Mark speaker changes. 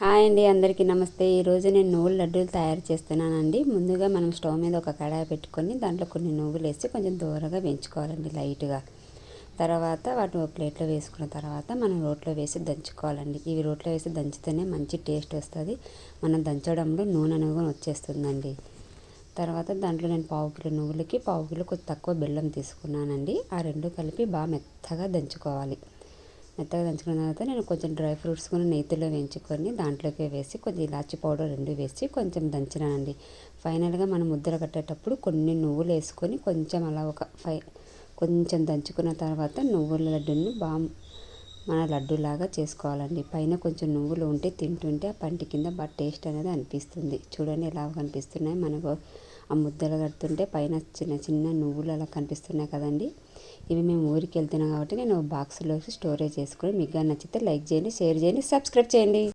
Speaker 1: Hi అండి అందరికీ నమస్తే. ఈరోజు నేను నువ్వుల లడ్డూలు తయారు చేస్తున్నానండి. ముందుగా మనం స్టవ్ మీద ఒక కడాయి పెట్టుకొని దాంట్లో కొన్ని నువ్వులు వేసి కొంచెం దూరగా వేయించుకోవాలండి లైట్గా. తర్వాత వాటిని ఒక ప్లేట్లో వేసుకున్న తర్వాత మనం రోట్లో వేసి దంచుకోవాలండి. ఇవి రోట్లో వేసి దంచితేనే మంచి టేస్ట్ వస్తుంది. మనం దంచడంలో నూనె అనేది వచ్చేస్తుందండి. తర్వాత దాంట్లో నేను పావు కిలో నువ్వులకి పావు కిలో కొంచెం తక్కువ బెల్లం తీసుకున్నానండి. ఆ రెండు కలిపి బాగా మెత్తగా దంచుకోవాలి. మెత్తగా దంచుకున్న తర్వాత నేను కొంచెం డ్రై ఫ్రూట్స్ కూడా నేతిలో వేయించుకొని దాంట్లోకి వేసి కొంచెం ఇలాచి పౌడర్ రెండు వేసి కొంచెం దంచినానండి. ఫైనల్గా మనం ముద్దలు కట్టేటప్పుడు కొన్ని నువ్వులు వేసుకొని కొంచెం అలా ఒక ఫై కొంచెం దంచుకున్న తర్వాత నువ్వుల లడ్డుని బాగా మన లడ్డూలాగా చేసుకోవాలండి. పైన కొంచెం నువ్వులు ఉంటే తింటుంటే ఆ పంటి కింద బట్ టేస్ట్ అనేది అనిపిస్తుంది. చూడండి ఎలా కనిపిస్తున్నాయి. మనకు ఆ ముద్దలు కడుతుంటే పైన చిన్న చిన్న నువ్వులు అలా కనిపిస్తున్నాయి కదండి. ఇవి మేము ఊరికి వెళ్తున్నాం కాబట్టి నేను బాక్స్లో స్టోరేజ్ చేసుకొని మీకు నచ్చితే లైక్ చేయండి షేర్ చేయండి సబ్స్క్రైబ్ చేయండి.